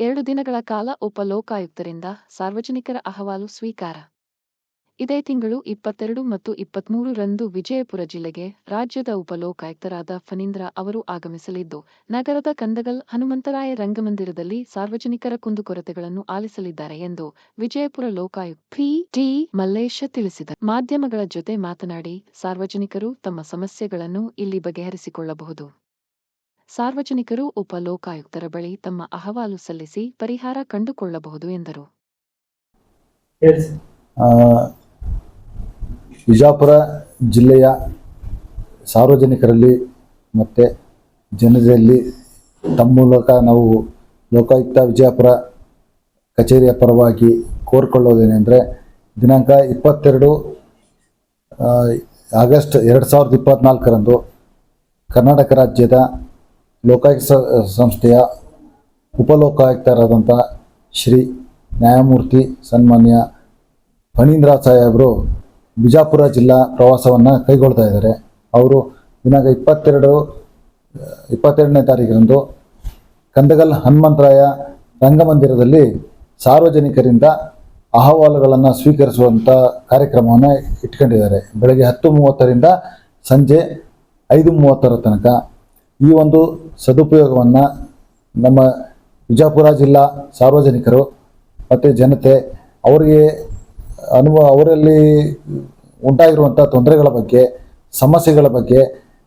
ಎರಡು ದಿನಗಳ ಕಾಲ ಉಪಲೋಕಾಯುಕ್ತರಿಂದ ಸಾರ್ವಜನಿಕರ ಅಹವಾಲು ಸ್ವೀಕಾರ. ಇದೇ ತಿಂಗಳು ಇಪ್ಪತ್ತೆರಡು ಮತ್ತು ಇಪ್ಪತ್ಮೂರು ರಂದು ವಿಜಯಪುರ ಜಿಲ್ಲೆಗೆ ರಾಜ್ಯದ ಉಪಲೋಕಾಯುಕ್ತರಾದ ಲೋಕಾಯುಕ್ತರಾದ ಫಣೀಂದ್ರ ಅವರು ಆಗಮಿಸಲಿದ್ದು, ನಗರದ ಕಂದಗಲ್ ಹನುಮಂತರಾಯ ರಂಗಮಂದಿರದಲ್ಲಿ ಸಾರ್ವಜನಿಕರ ಕುಂದುಕೊರತೆಗಳನ್ನು ಆಲಿಸಲಿದ್ದಾರೆ ಎಂದು ವಿಜಯಪುರ ಲೋಕಾಯುಕ್ತ ಪಿ. ಟಿ. ಮಲ್ಲೇಶ ತಿಳಿಸಿದ ಮಾಧ್ಯಮಗಳ ಜೊತೆ ಮಾತನಾಡಿ, ಸಾರ್ವಜನಿಕರು ತಮ್ಮ ಸಮಸ್ಯೆಗಳನ್ನು ಇಲ್ಲಿ ಬಗೆಹರಿಸಿಕೊಳ್ಳಬಹುದು. ಸಾರ್ವಜನಿಕರು ಉಪ ಲೋಕಾಯುಕ್ತರ ಬಳಿ ತಮ್ಮ ಅಹವಾಲು ಸಲ್ಲಿಸಿ ಪರಿಹಾರ ಕಂಡುಕೊಳ್ಳಬಹುದು ಎಂದರು. ವಿಜಾಪುರ ಜಿಲ್ಲೆಯ ಸಾರ್ವಜನಿಕರಲ್ಲಿ ಮತ್ತು ಜನರಲ್ಲಿ ತಮ್ಮ ಮೂಲಕ ನಾವು ಲೋಕಾಯುಕ್ತ ವಿಜಯಪುರ ಕಚೇರಿಯ ಪರವಾಗಿ ಕೋರಿಕೊಳ್ಳೋದೇನೆಂದರೆ ದಿನಾಂಕ ಇಪ್ಪತ್ತೆರಡು ಆಗಸ್ಟ್ ಎರಡು ಸಾವಿರದ ಇಪ್ಪತ್ತ್ನಾಲ್ಕರಂದು ಕರ್ನಾಟಕ ರಾಜ್ಯದ ಲೋಕಾಯುಕ್ತ ಸಂಸ್ಥೆಯ ಉಪಲೋಕಾಯುಕ್ತರಾದಂಥ ಶ್ರೀ ನ್ಯಾಯಮೂರ್ತಿ ಸನ್ಮಾನ್ಯ ಫಣೀಂದ್ರ ಸಾಹೇಬರು ಬಿಜಾಪುರ ಜಿಲ್ಲಾ ಪ್ರವಾಸವನ್ನು ಕೈಗೊಳ್ತಾ ಇದ್ದಾರೆ. ಅವರು ದಿನಾಂಕ ಇಪ್ಪತ್ತೆರಡು, ಇಪ್ಪತ್ತೆರಡನೇ ತಾರೀಕಿನಂದು ಕಂದಗಲ್ ಹನುಮಂತರಾಯ ರಂಗಮಂದಿರದಲ್ಲಿ ಸಾರ್ವಜನಿಕರಿಂದ ಅಹವಾಲುಗಳನ್ನು ಸ್ವೀಕರಿಸುವಂಥ ಕಾರ್ಯಕ್ರಮವನ್ನು ಇಟ್ಕೊಂಡಿದ್ದಾರೆ. ಬೆಳಗ್ಗೆ ಹತ್ತು ಮೂವತ್ತರಿಂದ ಸಂಜೆ ಐದು ಮೂವತ್ತರ ತನಕ. ಈ ಒಂದು ಸದುಪಯೋಗವನ್ನು ನಮ್ಮ ವಿಜಯಪುರ ಜಿಲ್ಲಾ ಸಾರ್ವಜನಿಕರು ಮತ್ತು ಜನತೆ ಅವರಿಗೆ ಅನುಭವ ಅವರಲ್ಲಿ ಉಂಟಾಗಿರುವಂಥ ತೊಂದರೆಗಳ ಬಗ್ಗೆ, ಸಮಸ್ಯೆಗಳ ಬಗ್ಗೆ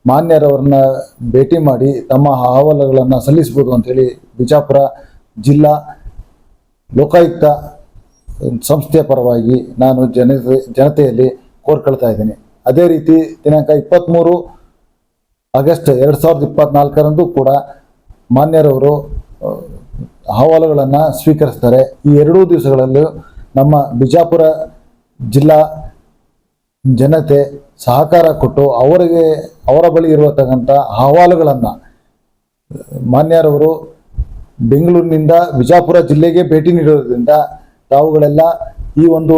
ಮಾನ್ಯರವರನ್ನ ಭೇಟಿ ಮಾಡಿ ತಮ್ಮ ಅಹವಾಲುಗಳನ್ನು ಸಲ್ಲಿಸ್ಬೋದು ಅಂಥೇಳಿ ಬಿಜಾಪುರ ಜಿಲ್ಲಾ ಲೋಕಾಯುಕ್ತ ಸಂಸ್ಥೆಯ ಪರವಾಗಿ ನಾನು ಜನತೆ, ಜನತೆಯಲ್ಲಿ ಕೋರ್ಕೊಳ್ತಾ ಇದ್ದೀನಿ. ಅದೇ ರೀತಿ ದಿನಾಂಕ ಇಪ್ಪತ್ತ್ಮೂರು ಆಗಸ್ಟ್ ಎರಡು ಸಾವಿರದ ಇಪ್ಪತ್ನಾಲ್ಕರಂದು ಕೂಡ ಮಾನ್ಯರವರು ಅಹವಾಲುಗಳನ್ನು ಸ್ವೀಕರಿಸ್ತಾರೆ. ಈ ಎರಡೂ ದಿವಸಗಳಲ್ಲೂ ನಮ್ಮ ಬಿಜಾಪುರ ಜಿಲ್ಲಾ ಜನತೆ ಸಹಕಾರ ಕೊಟ್ಟು ಅವರಿಗೆ, ಅವರ ಬಳಿ ಇರತಕ್ಕಂಥ ಅಹವಾಲುಗಳನ್ನು, ಮಾನ್ಯರವರು ಬೆಂಗಳೂರಿನಿಂದ ವಿಜಾಪುರ ಜಿಲ್ಲೆಗೆ ಭೇಟಿ ನೀಡೋದ್ರಿಂದ ತಾವುಗಳೆಲ್ಲ ಈ ಒಂದು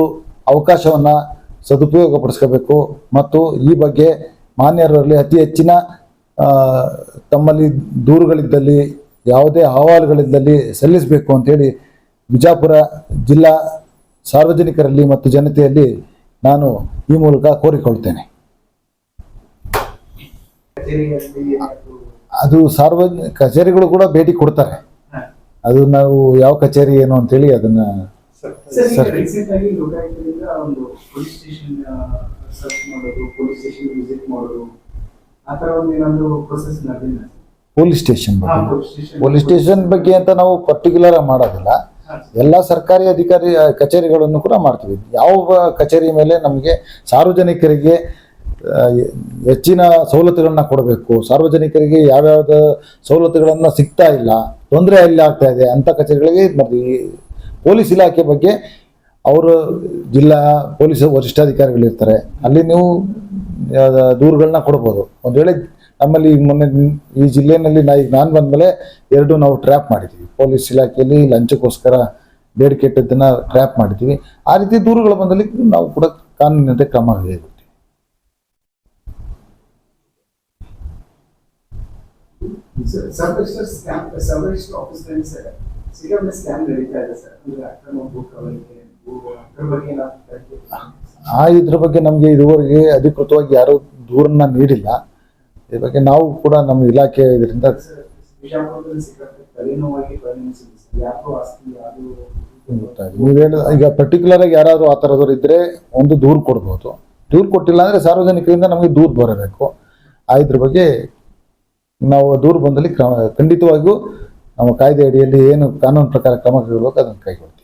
ಅವಕಾಶವನ್ನು ಸದುಪಯೋಗಪಡಿಸ್ಕೋಬೇಕು. ಮತ್ತು ಈ ಬಗ್ಗೆ ಮಾನ್ಯರಲ್ಲಿ ಅತಿ ಹೆಚ್ಚಿನ ತಮ್ಮಲ್ಲಿ ದೂರುಗಳಿದ್ದಲ್ಲಿ ಯಾವುದೇ ಅಹವಾಲುಗಳಿದ್ದಲ್ಲಿ ಸಲ್ಲಿಸಬೇಕು ಅಂತೇಳಿ ಬಿಜಾಪುರ ಜಿಲ್ಲಾ ಸಾರ್ವಜನಿಕರಲ್ಲಿ ಮತ್ತು ಜನತೆಯಲ್ಲಿ ನಾನು ಈ ಮೂಲಕ ಕೋರಿಕೊಳ್ತೇನೆ. ಅದು ಸಾರ್ವಜನಿಕ ಕಚೇರಿಗಳು ಕೂಡ ಭೇಟಿ ಕೊಡ್ತಾರೆ. ಅದು ನಾವು ಯಾವ ಕಚೇರಿ ಏನು ಅಂತೇಳಿ ಅದನ್ನ ಸರ್ ಪೊಲೀಸ್ ಸ್ಟೇಷನ್ ಬಗ್ಗೆ. Police station. ಬಗ್ಗೆ ಅಂತ ನಾವು ಪರ್ಟಿಕ್ಯುಲರ್ ಮಾಡೋದಿಲ್ಲ. ಎಲ್ಲ ಸರ್ಕಾರಿ ಅಧಿಕಾರಿ ಕಚೇರಿಗಳನ್ನು ಕೂಡ ಮಾಡ್ತೀವಿ. ಯಾವ ಕಚೇರಿ ಮೇಲೆ ನಮಗೆ ಸಾರ್ವಜನಿಕರಿಗೆ ಹೆಚ್ಚಿನ ಸವಲತ್ತುಗಳನ್ನ ಕೊಡಬೇಕು. ಸಾರ್ವಜನಿಕರಿಗೆ ಯಾವ್ಯಾವ್ದು ಸವಲತ್ತುಗಳನ್ನು ಸಿಗ್ತಾ ಇಲ್ಲ ತೊಂದರೆ ಅಲ್ಲಿ ಆಗ್ತಾ ಇದೆ ಅಂಥ ಕಚೇರಿಗಳಿಗೆ ಮಾಡ್ತೀವಿ. ಪೊಲೀಸ್ ಇಲಾಖೆ ಬಗ್ಗೆ ಅವರು ಜಿಲ್ಲಾ ಪೊಲೀಸ್ ವರಿಷ್ಠಾಧಿಕಾರಿಗಳಿರ್ತಾರೆ. ಅಲ್ಲಿ ನೀವು ದೂರುಗಳನ್ನ ಕೊಡ್ಬೋದು. ಒಂದು ವೇಳೆ ನಮ್ಮಲ್ಲಿ ಈಗ ಮೊನ್ನೆ ಈ ಜಿಲ್ಲೆಯಲ್ಲಿ ನಾ ಈಗ ನಾನು ಬಂದಮೇಲೆ ಎರಡು ನಾವು ಟ್ರ್ಯಾಪ್ ಮಾಡಿದ್ದೀವಿ ಪೊಲೀಸ್ ಇಲಾಖೆಯಲ್ಲಿ ಲಂಚಕ್ಕೋಸ್ಕರ ಬೇಡಿಕೆ ಇಟ್ಟದ್ದನ್ನು ಟ್ರ್ಯಾಪ್ ಮಾಡಿದ್ದೀವಿ ಆ ರೀತಿ ದೂರುಗಳು ಬಂದಲ್ಲಿ ನಾವು ಕೂಡ ಕಾನೂನಿನಂತೆ ಕ್ರಮ ಸರ್ ಸಿಗಂಬ ಸ್ಕ್ಯಾಮ್ ನಡೀತಾ ಇದೆ ಸರ್. ಅಕ್ರಮ ಅದ್ರ ಬಗ್ಗೆ ನಾವು ಆ ಇದ್ರ ಬಗ್ಗೆ ನಮಗೆ ಇದುವರೆಗೆ ಅಧಿಕೃತವಾಗಿ ಯಾರೂ ದೂರನ್ನ ನೀಡಿಲ್ಲ. ಇದ್ರ ಬಗ್ಗೆ ನಾವು ಕೂಡ ನಮ್ಮ ಇಲಾಖೆ ಇದರಿಂದ ನೀವೇಳ ಈಗ ಪರ್ಟಿಕ್ಯುಲರ್ ಆಗಿ ಯಾರಾದರೂ ಆ ಥರದವ್ರು ಇದ್ದರೆ ಒಂದು ದೂರು ಕೊಡ್ಬೋದು. ದೂರು ಕೊಟ್ಟಿಲ್ಲ ಅಂದರೆ ಸಾರ್ವಜನಿಕರಿಂದ ನಮಗೆ ದೂರು ಬರಬೇಕು. ಆ ಇದ್ರ ಬಗ್ಗೆ ನಾವು ದೂರು ಬಂದಲ್ಲಿ ಕ್ರಮ, ಖಂಡಿತವಾಗಿಯೂ ನಮ್ಮ ಕಾಯ್ದೆ ಅಡಿಯಲ್ಲಿ ಏನು ಕಾನೂನು ಪ್ರಕಾರ ಕ್ರಮ ಕೈಗೊಳ್ಬೇಕು, ಅದನ್ನು ಕೈಗೊಳ್ತೀವಿ